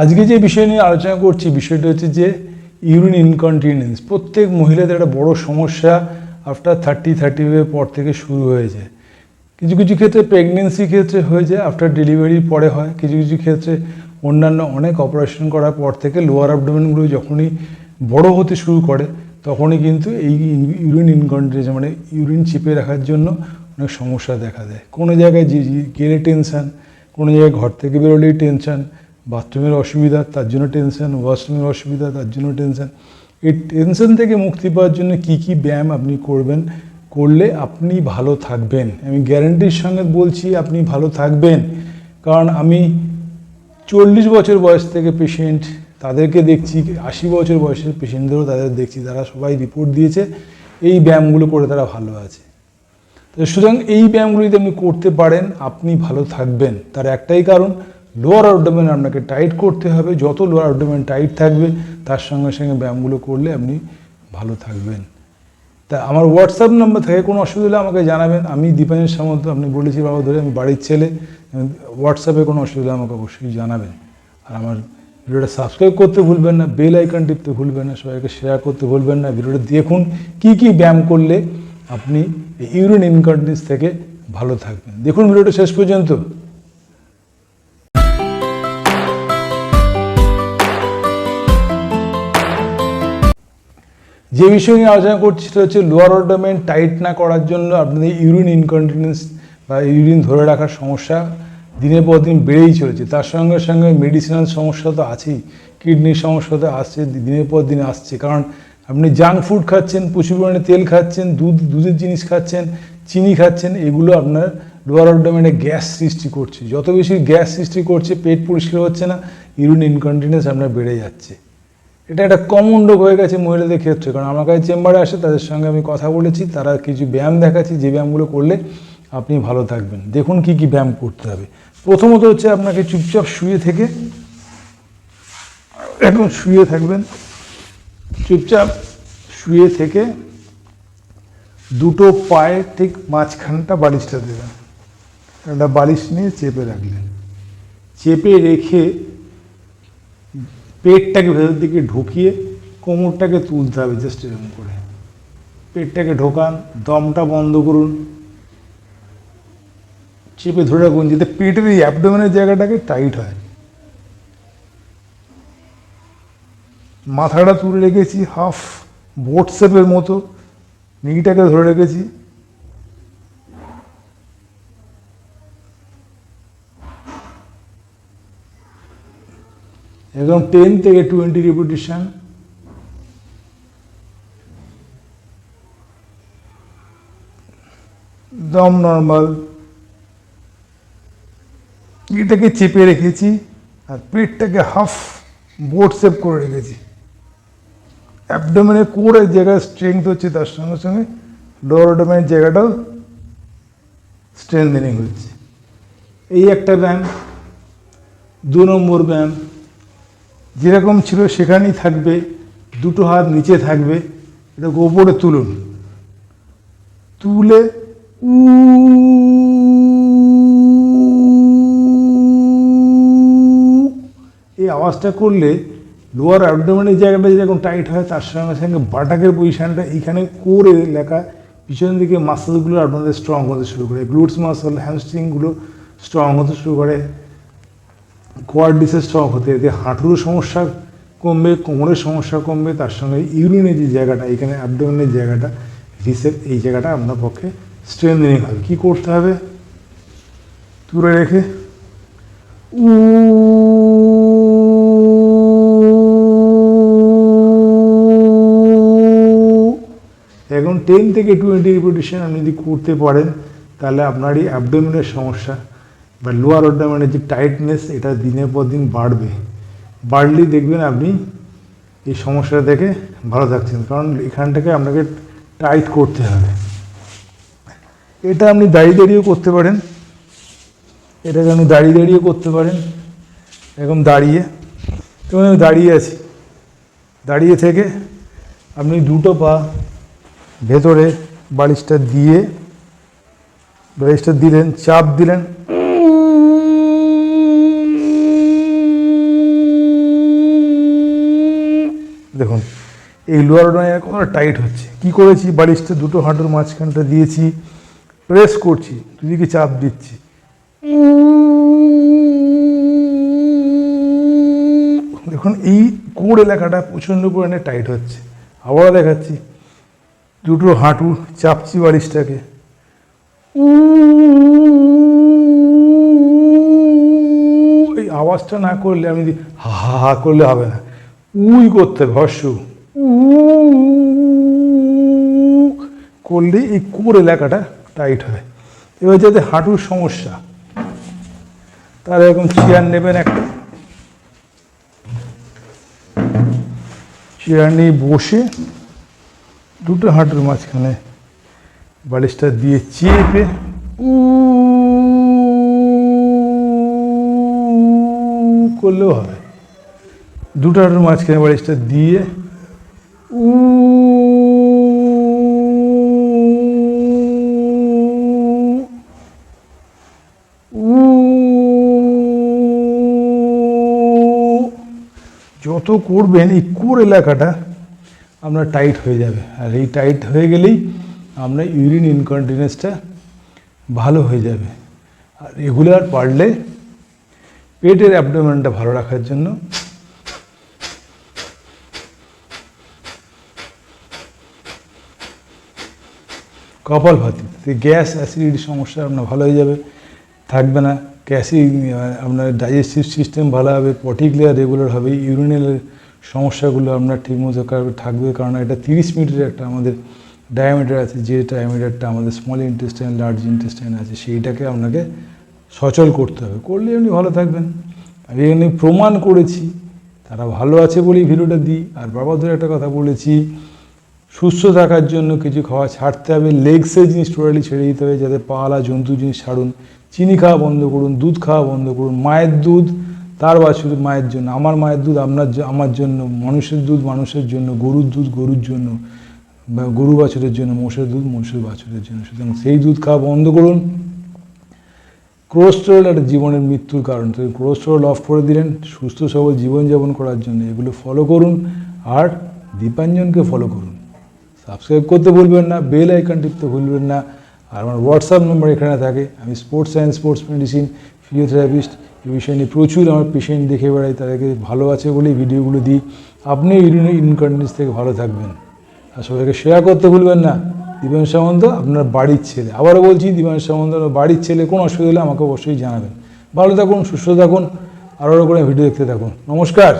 আজকে যে বিষয় নিয়ে আলোচনা করছি, বিষয়টা হচ্ছে যে ইউরিন ইনকন্টিনেন্স প্রত্যেক মহিলাদের একটা বড় সমস্যা আফটার থার্টি থার্টি পর থেকে শুরু হয়ে যায়। কিছু কিছু ক্ষেত্রে প্রেগনেন্সি ক্ষেত্রে হয়ে যায় আফটার ডেলিভারির পরে হয়। কিছু কিছু ক্ষেত্রে অন্যান্য অনেক অপারেশন করার পর থেকে লোয়ার অ্যাবডোমেনগুলো যখনই বড় হতে শুরু করে, তখনই কিন্তু এই ইউরিন ইনকন্টিনেন্স মানে ইউরিন চিপে রাখার জন্য অনেক সমস্যা দেখা দেয়। কোনো জায়গায় গেলে টেনশান কোনো জায়গায় ঘর থেকে বেরোলেই টেনশান বাথরুমের অসুবিধা, তার জন্য টেনশন ওয়াশরুমের অসুবিধা, তার জন্য টেনশন এই টেনশন থেকে মুক্তি পাওয়ার জন্য কি কি ব্যায়াম আপনি করবেন, করলে আপনি ভালো থাকবেন। আমি গ্যারেন্টির সঙ্গে বলছি, আপনি ভালো থাকবেন। কারণ আমি চল্লিশ বছর বয়স থেকে পেশেন্ট তাদেরকে দেখছি, আশি বছর বয়সের পেশেন্টদেরও তাদের দেখছি, তারা সবাই রিপোর্ট দিয়েছে, এই ব্যায়ামগুলো করে তারা ভালো আছে। তো সুতরাং এই ব্যায়ামগুলো যদি আপনি করতে পারেন, আপনি ভালো থাকবেন। তার একটাই কারণ লোয়ার অবডোমেন আপনাকে টাইট করতে হবে। যত লোয়ার অবডোমেন টাইট থাকবে, তার সঙ্গে সঙ্গে ব্যায়ামগুলো করলে আপনি ভালো থাকবেন। তা আমার হোয়াটসঅ্যাপ নাম্বার থেকে কোনো অসুবিধা হলে আমাকে জানাবেন। আমি দীপাঞ্জন সামন্ত, আপনি বলেছি বাবা ধরে, আমি বাড়ির ছেলে। হোয়াটসঅ্যাপে কোনো অসুবিধা আমাকে অবশ্যই জানাবেন। আর আমার ভিডিওটা সাবস্ক্রাইব করতে ভুলবেন না বেল আইকন টিপতে ভুলবেন না, সবাইকে শেয়ার করতে ভুলবেন না। ভিডিওটা দেখুন, কি কি ব্যায়াম করলে আপনি ইউরিন ইনকন্টিনেন্স থেকে ভালো থাকবেন। দেখুন ভিডিওটা শেষ পর্যন্ত। যে বিষয় নিয়ে আলোচনা করছি সেটা হচ্ছে লোয়ার অর্ডামেন্ট টাইট না করার জন্য আপনাদের ইউরিন ইনকন্টিনেন্স বা ইউরিন ধরে রাখার সমস্যা দিনের পর দিন বেড়েই চলেছে। তার সঙ্গে সঙ্গে মেডিসিনাল সমস্যা তো আছেই। কিডনির সমস্যা তো আসছে, দিনের পর দিন আসছে। কারণ আপনি জাঙ্ক ফুড খাচ্ছেন, প্রচুর পরিমাণে তেল খাচ্ছেন, দুধ, দুধের জিনিস খাচ্ছেন, চিনি খাচ্ছেন, এগুলো আপনার লোয়ার অবডোমেনে গ্যাস সৃষ্টি করছে। যত বেশি গ্যাস সৃষ্টি করছে, পেট পরিষ্কার হচ্ছে না ইউরিন ইনকন্টিনেন্স আপনার বেড়ে যাচ্ছে। এটা একটা কমন রোগ হয়ে গেছে মহিলাদের ক্ষেত্রে। কারণ আমার কাছে চেম্বারে আসে, তাদের সঙ্গে আমি কথা বলেছি, তারা কিছু ব্যায়াম দেখাচ্ছি, যে ব্যায়ামগুলো করলে আপনি ভালো থাকবেন। দেখুন কি কি ব্যায়াম করতে হবে। প্রথমত হচ্ছে আপনাকে চুপচাপ শুয়ে থেকে এখন শুয়ে থাকবেন। চুপচাপ শুয়ে থেকে দুটো পায়ের ঠিক মাঝখানটা বালিশটা দেবেন। একটা বালিশ নিয়ে চেপে রাখলেন। চেপে রেখে পেটটাকে ভেতর দিকে ঢুকিয়ে কোমরটাকে তুলতে হবে জাস্ট এরকম করে। পেটটাকে ঢোকান, দমটা বন্ধ করুন। চেপে ধরে রাখুন, যাতে পেটের এই অ্যাবডোমেনের জায়গাটাকে টাইট হয়। মাথাটা তুলে রেখেছি হাফ বোট শেপের মতো নিটাকে ধরে রেখেছি। একদম টেন থেকে টোয়েন্টি রিপিটিশন দম নর্মাল এটাকে চেপে রেখেছি আর পেটটাকে হাফ বোট সেপ করে রেখেছি। অ্যাবডোমেনের কোরের জায়গায় স্ট্রেংথ হচ্ছে তার সঙ্গে সঙ্গে লোয়ার অ্যাবডোমেনের জায়গাটাও স্ট্রেংথেনিং হচ্ছে। এই একটা ব্যায়াম দু নম্বর ব্যায়াম যেরকম ছিল সেখানেই থাকবে, দুটো হাত নিচে থাকবে এটাকে ওপরে তুলুন। তুলে উ এই আওয়াজটা করলে লোয়ার অ্যাবডোমেনের জায়গাটা যেরকম টাইট হয় তার সঙ্গে সঙ্গে বাটাকের পজিশানটা এইখানে করে লেখা পিছন দিকে মাসেলগুলো আপনাদের স্ট্রং হতে শুরু করে গ্লুটস মাসেল হ্যামস্ট্রিংগুলো স্ট্রং হতে শুরু করে কোয়ার্ডিসের স্ট্রং হতে এতে হাঁটুর সমস্যা কমবে, কোমরের সমস্যা কমবে, তার সঙ্গে ইউরিনের যে জায়গাটা, এখানে অ্যাবডোমেনের জায়গাটা রিসেপ এই জায়গাটা আপনার পক্ষে স্ট্রেংথেনিং হবে। কী করতে হবে? তুলে রেখে উ এখন টেন থেকে টোয়েন্টি রিপিটেশন আপনি যদি করতে পারেন তাহলে আপনার এই অ্যাবডোমিনের সমস্যা বা লোয়ার অ্যাবডোমিনের যে টাইটনেস এটা দিনের পর দিন বাড়বে। বাড়লেই দেখবেন আপনি এই সমস্যা থেকে ভালো থাকছেন। কারণ এখানটাকে আপনাকে টাইট করতে হবে। এটা আপনি দাঁড়িয়ে দাঁড়িয়েও করতে পারেন। এটাকে আপনি দাঁড়িয়ে দাঁড়িয়েও করতে পারেন। এরকম দাঁড়িয়ে। যেমন আমি দাঁড়িয়ে আছি। দাঁড়িয়ে থেকে আপনি দুটো পা ভেতরে বালিশটা দিয়ে, বালিশটা দিলেন, চাপ দিলেন। দেখুন, এই লোয়ার ডোনায় কতটা টাইট হচ্ছে। কি করেছি? বালিশটা দুটো হাঁটুর মাঝখানটা দিয়েছি, প্রেস করছি, দুদিকে চাপ দিচ্ছি। দেখুন, এই কোর এলাকাটা প্রচণ্ড পরিমাণে টাইট হচ্ছে। আবারও দেখাচ্ছি, দুটো হাঁটু চাপছি বালিশটাকে। এই আওয়াজটা না করলে আমি হা হা করলে হবে না। উই করতে হর্ষ উ করলে এই কোর এলাকাটা টাইট হয় এবার যাতে হাঁটুর সমস্যা তারা এরকম চেয়ার নেবেন একটা চেয়ার নিয়ে বসে দুটো হাঁটুর মাঝখানে বালিশটা দিয়ে চেপে উ করলেও হবে দুটো মাঝখানে বালিশটা দিয়ে উ উ যত করবেন, এই কোর এলাকাটা আপনার টাইট হয়ে যাবে। আর এই টাইট হয়ে গেলেই আপনার ইউরিন ইনকন্টিনেন্সটা ভালো হয়ে যাবে। আর রেগুলার পারলে পেটের অ্যাবডোমেনটা ভালো রাখার জন্য কপাল ভাতি। গ্যাস, অ্যাসিডিটির সমস্যা আপনার ভালো হয়ে যাবে, থাকবে না। গ্যাসি আপনার ডাইজেস্টিভ সিস্টেম ভালো হবে, পটি ক্লিয়ার রেগুলার হবে ইউরিনাল সমস্যাগুলো আপনার ঠিকমতো থাকবে, কারণ এটা তিরিশ মিটারের একটা আমাদের ডায়ামিটার আছে, যে ডায়ামিটারটা আমাদের স্মল ইন্টেস্টাইন লার্জ ইন্টেস্টাইন আছে, সেইটাকে আপনাকে সচল করতে হবে। করলে আপনি ভালো থাকবেন। আমি এখানে প্রমাণ করেছি, তারা ভালো আছে বলেই ভিডিওটা দিই। আর বাবা ধরে একটা কথা বলেছি সুস্থ থাকার জন্য কিছু খাওয়া ছাড়তে হবে। লেগসের জিনিস টোটালি ছেড়ে দিতে হবে, যাতে পালা জন্তু জিনিস ছাড়ুন। চিনি খাওয়া বন্ধ করুন, দুধ খাওয়া বন্ধ করুন। মায়ের দুধ, তার বাছুর মায়ের জন্য। আমার মায়ের দুধ আপনার আমার জন্য, মানুষের দুধ মানুষের জন্য, গরুর দুধ গরুর জন্য গরু বাছুরের জন্য, মোষের দুধ মোষের বাছুরের জন্য। সুতরাং সেই দুধ খাওয়া বন্ধ করুন। কোলেস্টেরল একটা জীবনের মৃত্যুর কারণ। তো কোলেস্টেরল অফ করে দিলেন, সুস্থ সবল জীবনযাপন করার জন্য এগুলো ফলো করুন। আর দীপাঞ্জনকে ফলো করুন। সাবস্ক্রাইব করতে ভুলবেন না বেল আইকন টিপতে ভুলবেন না, আর আমার হোয়াটসঅ্যাপ নম্বর এখানে থাকে। আমি sports science sports medicine physiotherapist এই বিষয় নিয়ে প্রচুর আমার পেশেন্ট দেখে বেড়াই, তাদেরকে ভালো আছে বলেই ভিডিওগুলো দিই। আপনি ইউরিন ইনকন্টিনেন্স থেকে ভালো থাকবেন। আর সবাইকে শেয়ার করতে ভুলবেন না। দিবেন সামন্ত, আপনার বাড়ির ছেলে। আবারও বলছি দিবেন সামন্ত বাড়ির ছেলে, কোনো অসুবিধা হলে আমাকে অবশ্যই জানাবেন। ভালো থাকুন, সুস্থ থাকুন, আরও করে ভিডিও দেখতে থাকুন। নমস্কার।